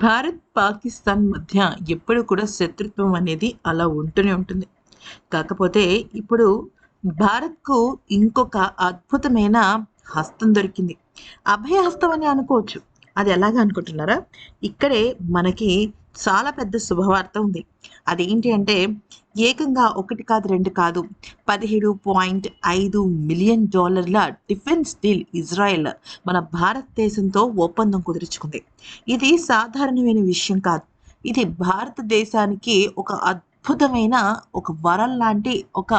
భారత్ పాకిస్తాన్ మధ్య ఎప్పుడు కూడా శత్రుత్వం అనేది అలా ఉంటూనే ఉంటుంది. కాకపోతే ఇప్పుడు భారత్కు ఇంకొక అద్భుతమైన హస్తం దొరికింది. అభయ హస్తం అని అనుకోవచ్చు. అది ఎలాగ అనుకుంటున్నారా? ఇక్కడే మనకి చాలా పెద్ద శుభవార్త ఉంది. అదేంటి అంటే ఏకంగా ఒకటి కాదు రెండు కాదు పదిహేడు పాయింట్ ఐదు మిలియన్ డాలర్ల డిఫెన్స్ డీల్ ఇజ్రాయెల్ మన భారతదేశంతో ఒప్పందం కుదుర్చుకుంది. ఇది సాధారణమైన విషయం కాదు. ఇది భారతదేశానికి ఒక అద్భుతమైన ఒక వరం లాంటి ఒక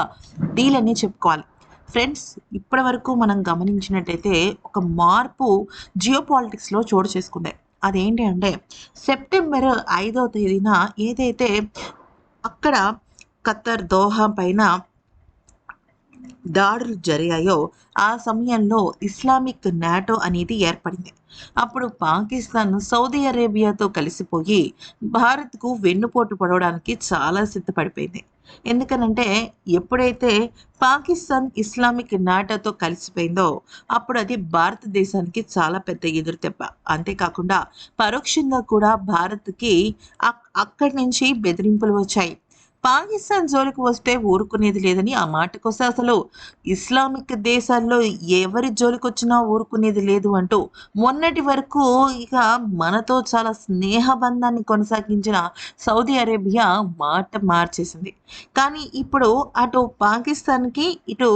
డీల్ అని చెప్పుకోవాలి. ఫ్రెండ్స్ ఇప్పటి వరకు మనం గమనించినట్టయితే ఒక మార్పు జియో పాలిటిక్స్లో చోటు చేసుకుంది. అదేంటి అంటే సెప్టెంబర్ ఐదవ తేదీన ఏదైతే అక్కడ ఖత్తర్ దోహా పైన దాడులు జరిగాయో ఆ సమయంలో ఇస్లామిక్ నాటో అనేది ఏర్పడింది. అప్పుడు పాకిస్తాన్ సౌదీ అరేబియాతో కలిసిపోయి భారత్కు వెన్నుపోటు పడవడానికి చాలా సిద్ధపడిపోయింది. ఎందుకనంటే ఎప్పుడైతే పాకిస్తాన్ ఇస్లామిక్ నాటోతో కలిసిపోయిందో అప్పుడు అది భారతదేశానికి చాలా పెద్ద ఎదురు దెబ్బ అంతేకాకుండా పరోక్షంగా కూడా భారత్కి అక్కడి నుంచి బెదిరింపులు వచ్చాయి. పాకిస్తాన్ జోలికి వస్తే ఊరుకునేది లేదని ఆ మాటకొస్తే అసలు ఇస్లామిక్ దేశాల్లో ఎవరి జోలికి వచ్చినా ఊరుకునేది లేదు అంటూ మొన్నటి వరకు ఇక మనతో చాలా స్నేహబంధాన్ని కొనసాగించిన సౌదీ అరేబియా మాట మార్చేసింది. కానీ ఇప్పుడు అటు పాకిస్తాన్కి ఇటు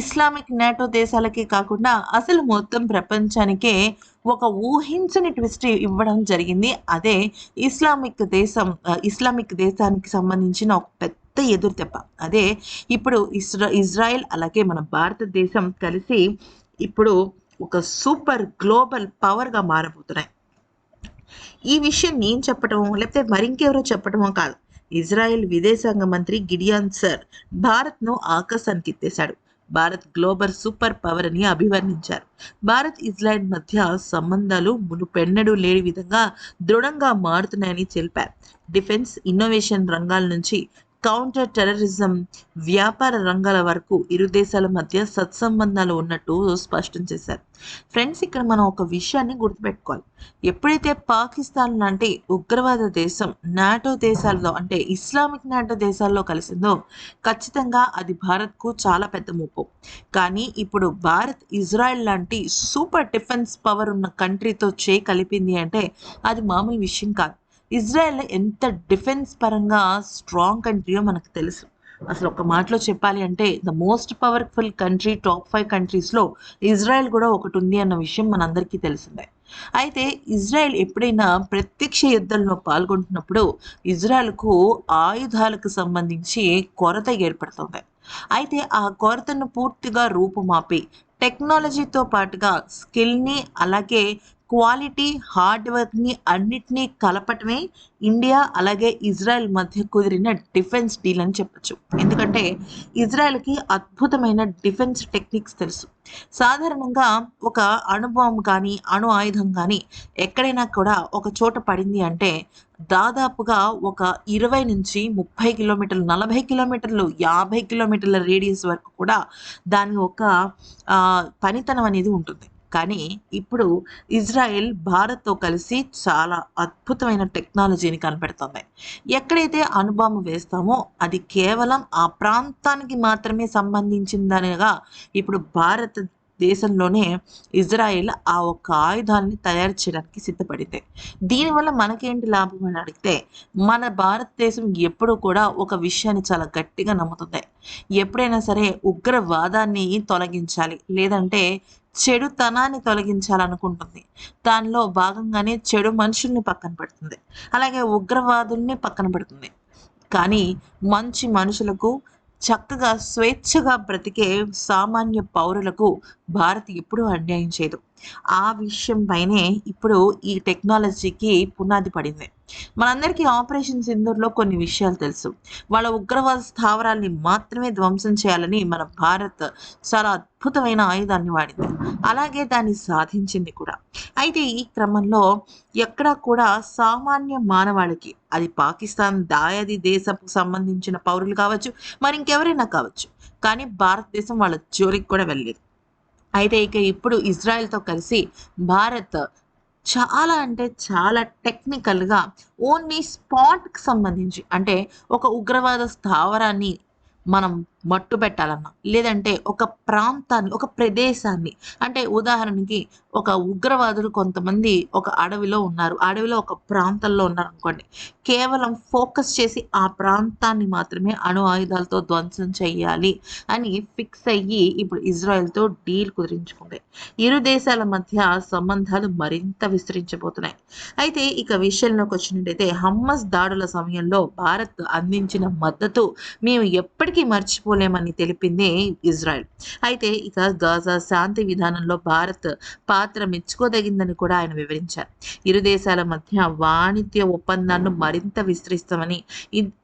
ఇస్లామిక్ నాటో దేశాలకే కాకుండా అసలు మొత్తం ప్రపంచానికే ఒక ఊహించని ట్విస్ట్ ఇవ్వడం జరిగింది. అదే ఇస్లామిక్ దేశం ఇస్లామిక్ దేశానికి సంబంధించిన ఒక పెద్ద ఎదురు దెబ్బ అదే ఇప్పుడు ఇస్రా ఇజ్రాయెల్ అలాగే మన భారతదేశం కలిసి ఇప్పుడు ఒక సూపర్ గ్లోబల్ పవర్గా మారబోతున్నాయి. ఈ విషయం నేను చెప్పటమో లేకపోతే మరింకెవరో చెప్పటమో కాదు. ఇజ్రాయెల్ విదేశాంగ మంత్రి గిడియాన్ సర్ భారత్ను ఆకాశానికి ఎత్తేశాడు భారత్ గ్లోబల్ సూపర్ పవర్ అని అభివర్ణించారు. భారత్ ఇజ్రాయెల్ మధ్య సంబంధాలు మునుపెన్నడూ లేని విధంగా దృఢంగా మారుతున్నాయని తెలిపారు. డిఫెన్స్ ఇన్నోవేషన్ రంగాల నుంచి కౌంటర్ టెర్రరిజం వ్యాపార రంగాల వరకు ఇరు దేశాల మధ్య సత్సంబంధాలు ఉన్నట్టు స్పష్టం చేశారు. ఫ్రెండ్స్ ఇక్కడ మనం ఒక విషయాన్ని గుర్తుపెట్టుకోవాలి. ఎప్పుడైతే పాకిస్తాన్ లాంటి ఉగ్రవాద దేశం నాటో దేశాల్లో అంటే ఇస్లామిక్ నాటో దేశాల్లో కలిసిందో ఖచ్చితంగా అది భారత్కు చాలా పెద్ద ముప్పు కానీ ఇప్పుడు భారత్ ఇజ్రాయెల్ లాంటి సూపర్ డిఫెన్స్ పవర్ ఉన్న కంట్రీతో చే కలిపింది అంటే అది మామూలు విషయం కాదు. ఇజ్రాయెల్ ఎంత డిఫెన్స్ పరంగా స్ట్రాంగ్ కంట్రీయో మనకు తెలుసు. అసలు ఒక మాటలో చెప్పాలి అంటే the most powerful country top five కంట్రీస్లో ఇజ్రాయెల్ కూడా ఒకటి ఉంది అన్న విషయం మనందరికీ తెలిసిందే. అయితే ఇజ్రాయెల్ ఎప్పుడైనా ప్రత్యక్ష యుద్ధంలో పాల్గొంటున్నప్పుడు ఇజ్రాయెల్కు ఆయుధాలకు సంబంధించి కొరత ఏర్పడుతుంది. అయితే ఆ కొరతను పూర్తిగా రూపుమాపి టెక్నాలజీతో పాటుగా స్కిల్ని అలాగే క్వాలిటీ హార్డ్ వర్క్ని అన్నిటినీ కలపటమే ఇండియా అలాగే ఇజ్రాయెల్ మధ్య కుదిరిన డిఫెన్స్ డీల్ అని చెప్పచ్చు. ఎందుకంటే ఇజ్రాయెల్కి అద్భుతమైన డిఫెన్స్ టెక్నిక్స్ తెలుసు. సాధారణంగా ఒక అణుబాంబు కానీ అణు ఆయుధం కానీ ఎక్కడైనా కూడా ఒక చోట పడింది అంటే దాదాపుగా ఒక ఇరవై నుంచి ముప్పై కిలోమీటర్లు నలభై కిలోమీటర్లు యాభై కిలోమీటర్ల రేడియస్ వరకు కూడా దాని ఒక పనితనం అనేది ఉంటుంది. కానీ ఇప్పుడు ఇజ్రాయెల్ భారత్తో కలిసి చాలా అద్భుతమైన టెక్నాలజీని కనిపెడుతుంది. ఎక్కడైతే అనుబాంబు వేస్తామో అది కేవలం ఆ ప్రాంతానికి మాత్రమే సంబంధించిందనగా ఇప్పుడు భారత్ దేశంలోనే ఇజ్రాయెల్ ఆ ఒక్క ఆయుధాన్ని తయారు చేయడానికి సిద్ధపడింది. దీనివల్ల మనకేంటి లాభం అని అడిగితే మన భారతదేశం ఎప్పుడూ కూడా ఒక విషయాన్ని చాలా గట్టిగా నమ్ముతుంది. ఎప్పుడైనా సరే ఉగ్రవాదాన్ని తొలగించాలి లేదంటే చెడుతనాన్ని తొలగించాలనుకుంటుంది. దానిలో భాగంగానే చెడు మనుషుల్ని పక్కన పెడుతుంది. అలాగే ఉగ్రవాదుల్ని పక్కన పెడుతుంది. కానీ మంచి మనుషులకు చక్కగా స్వేచ్ఛగా బ్రతికే సామాన్య పౌరులకు భారత్ ఎప్పుడూ అన్యాయం చేయదు. ఆ విషయం పైనే ఇప్పుడు ఈ టెక్నాలజీకి పునాది పడింది. మనందరికీ ఆపరేషన్ సింధూర్లో కొన్ని విషయాలు తెలుసు. వాళ్ళ ఉగ్రవాద స్థావరాల్ని మాత్రమే ధ్వంసం చేయాలని మన భారత్ చాలా అద్భుతమైన ఆయుధాన్ని వాడింది. అలాగే దాన్ని సాధించింది కూడా. అయితే ఈ క్రమంలో ఎక్కడా కూడా సామాన్య మానవాళికి అది పాకిస్తాన్ దాయాది దేశపు సంబంధించిన పౌరులు కావచ్చు మరి ఇంకెవరైనా కావచ్చు. కానీ భారతదేశం వాళ్ళ జోలికి కూడా వెళ్ళలేదు. అయితే ఇక ఇప్పుడు ఇజ్రాయెల్తో కలిసి భారత్ చాలా అంటే చాలా టెక్నికల్‌గా ఓన్లీ స్పాట్‌కి సంబంధించి అంటే ఒక ఉగ్రవాద స్థావరాన్ని మనం మట్టు పెట్టాలన్నా లేదంటే ఒక ప్రాంతాన్ని, ఒక ప్రదేశాన్ని అంటే ఉదాహరణకి ఒక ఉగ్రవాదులు కొంతమంది ఒక అడవిలో ఉన్నారు. అడవిలో ఒక ప్రాంతంలో ఉన్నారు అనుకోండి కేవలం ఫోకస్ చేసి ఆ ప్రాంతాన్ని మాత్రమే అణు ఆయుధాలతో ధ్వంసం చేయాలి అని ఫిక్స్ అయ్యి ఇప్పుడు ఇజ్రాయెల్‌తో డీల్ కుదిరించుకుంది. ఇరు దేశాల మధ్య సంబంధాలు మరింత విస్తరించబోతున్నాయి. అయితే ఇక విషయంలోకి వచ్చినట్టయితే హమ్మస్ దాడుల సమయంలో భారత్ అందించిన మద్దతు మేము ఎప్పటికీ మర్చిపో తీసుకోలేమని తెలిపింది ఇజ్రాయెల్. అయితే ఇక గాజా శాంతి విధానంలో భారత్ పాత్ర మెచ్చుకోదగిందని కూడా ఆయన వివరించారు. ఇరు దేశాల మధ్య వాణిజ్య ఒప్పందాలను మరింత విస్తరిస్తామని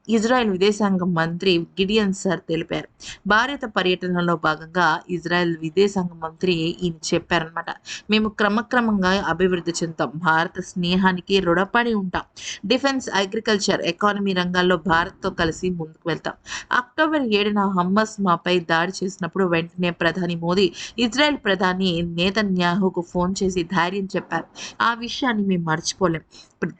ఇజ్రాయెల్ విదేశాంగ మంత్రి గిడియన్ సర్ తెలిపారు. భారత పర్యటనలో భాగంగా ఇజ్రాయెల్ విదేశాంగ మంత్రి ఈయన చెప్పారనమాట. మేము క్రమక్రమంగా అభివృద్ధి చెందుతాం. భారత స్నేహానికి రుణపడి ఉంటాం. డిఫెన్స్, అగ్రికల్చర్, ఎకానమీ రంగాల్లో భారత్‌తో కలిసి ముందుకు వెళ్తాం. అక్టోబర్ ఏడున హమ్మస్ మాపై దాడి చేసినప్పుడు వెంటనే ప్రధాని మోదీ ఇజ్రాయెల్ ప్రధాని నేతన్యాహుకు ఫోన్ చేసి ధైర్యం చెప్పారు. ఆ విషయాన్ని మేము మర్చిపోలేం.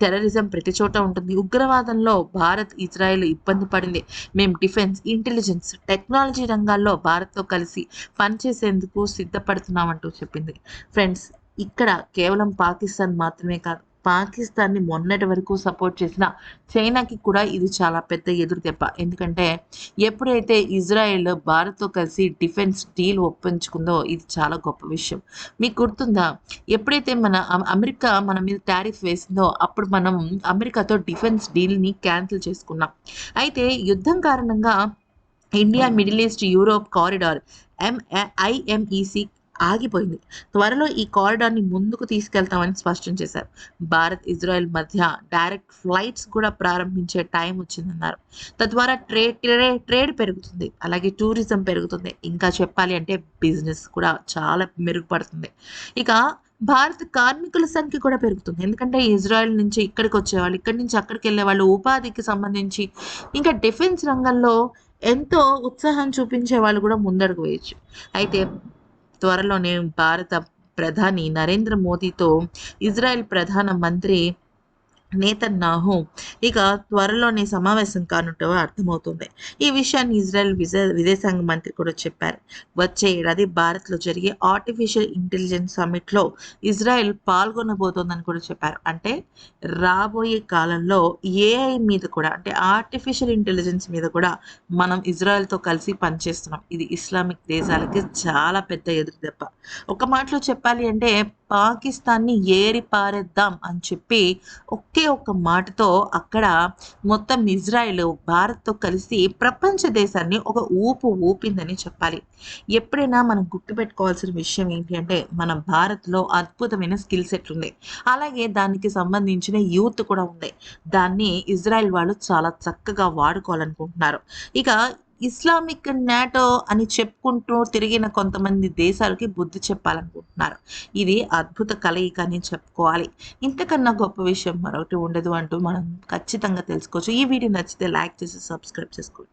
టెర్రరిజం ప్రతి చోట ఉంటుంది. ఉగ్రవాదంలో భారత్, ఇజ్రాయెల్ ఇబ్బంది పడింది. మేము డిఫెన్స్, ఇంటెలిజెన్స్, టెక్నాలజీ రంగాల్లో భారత్‌తో కలిసి పనిచేసేందుకు సిద్ధపడుతున్నామంటూ చెప్పింది. ఫ్రెండ్స్ ఇక్కడ కేవలం పాకిస్తాన్ మాత్రమే కాదు. పాకిస్తాన్‌ని మొన్నటి వరకు సపోర్ట్ చేసిన చైనాకి కూడా ఇది చాలా పెద్ద ఎదురు దెబ్బ. ఎందుకంటే ఎప్పుడైతే ఇజ్రాయెల్ భారత్‌తో కలిసి డిఫెన్స్ డీల్ ఒప్పించుకుందో ఇది చాలా గొప్ప విషయం. మీకు గుర్తుందా? ఎప్పుడైతే మన అమెరికా మన మీద టారిఫ్ వేసిందో అప్పుడు మనం అమెరికాతో డిఫెన్స్ డీల్‌ని క్యాన్సిల్ చేసుకున్నాం. అయితే యుద్ధం కారణంగా India, middle east, Europe corridor MA IMEC ఆగిపోయింది. త్వరలో ఈ కారిడార్‌ని ముందుకు తీసుకెళ్తామని స్పష్టం చేశారు. భారత్, ఇజ్రాయెల్ మధ్య డైరెక్ట్ ఫ్లైట్స్ కూడా ప్రారంభించే టైం వచ్చిందన్నారు. తద్వారా ట్రేడ్ ట్రే ట్రేడ్ పెరుగుతుంది. అలాగే టూరిజం పెరుగుతుంది. ఇంకా చెప్పాలి అంటే బిజినెస్ కూడా చాలా మెరుగుపడుతుంది. ఇక భారత కార్మికుల సంఖ్య కూడా పెరుగుతుంది. ఎందుకంటే ఇజ్రాయెల్ నుంచి ఇక్కడికి వచ్చేవాళ్ళు, ఇక్కడి నుంచి అక్కడికి వెళ్ళే వాళ్ళు ఉపాధికి సంబంధించి ఇంకా డిఫెన్స్ రంగంలో ఎంతో ఉత్సాహం చూపించే వాళ్ళు కూడా ముందడుగు వేయచ్చు అయితే త్వరలోనే భారత ప్రధాని నరేంద్ర మోదీతో ఇజ్రాయెల్ ప్రధాన మంత్రి నేతన్యాహు ఇక త్వరలోనే సమావేశం కానుంటో అర్థమవుతుంది. ఈ విషయాన్ని ఇజ్రాయెల్ విదేశాంగ మంత్రి కూడా చెప్పారు. వచ్చే ఏడాది భారత్‌లో జరిగే ఆర్టిఫిషియల్ ఇంటెలిజెన్స్ సమ్మిట్‌లో ఇజ్రాయెల్ పాల్గొనబోతోందని కూడా చెప్పారు. అంటే రాబోయే కాలంలో ఏఐ మీద కూడా అంటే ఆర్టిఫిషియల్ ఇంటెలిజెన్స్ మీద కూడా మనం ఇజ్రాయెల్‌తో కలిసి పనిచేస్తున్నాం. ఇది ఇస్లామిక్ దేశాలకి చాలా పెద్ద ఎదురు దెబ్బ. ఒక మాటలో చెప్పాలి అంటే పాకిస్తాన్‌ని ఏరి పారేద్దాం అని చెప్పి ఒకే ఒక్క మాటతో అక్కడ మొత్తం ఇజ్రాయెల్ భారత్‌తో కలిసి ప్రపంచ దేశాన్ని ఒక ఊపు ఊపిందని చెప్పాలి. ఎప్పుడైనా మనం గుర్తుపెట్టుకోవాల్సిన విషయం ఏంటి అంటే మన భారత్‌లో అద్భుతమైన స్కిల్ సెట్ ఉంది. అలాగే దానికి సంబంధించిన యూత్ కూడా ఉంది. దాన్ని ఇజ్రాయెల్ వాళ్ళు చాలా చక్కగా వాడుకోవాలనుకుంటున్నారు. ఇక ఇస్లామిక్ నాటో అని చెప్పుకుంటూ తిరిగిన కొంతమంది దేశాలకి బుద్ధి చెప్పాలనుకుంటున్నారు. ఇది అద్భుత కలయిక అని చెప్పుకోవాలి. ఇంతకన్నా గొప్ప విషయం మరొకటి ఉండదు అంటూ మనం ఖచ్చితంగా తెలుసుకోవచ్చు. ఈ వీడియో నచ్చితే లైక్ చేసి సబ్స్క్రైబ్ చేసుకోండి.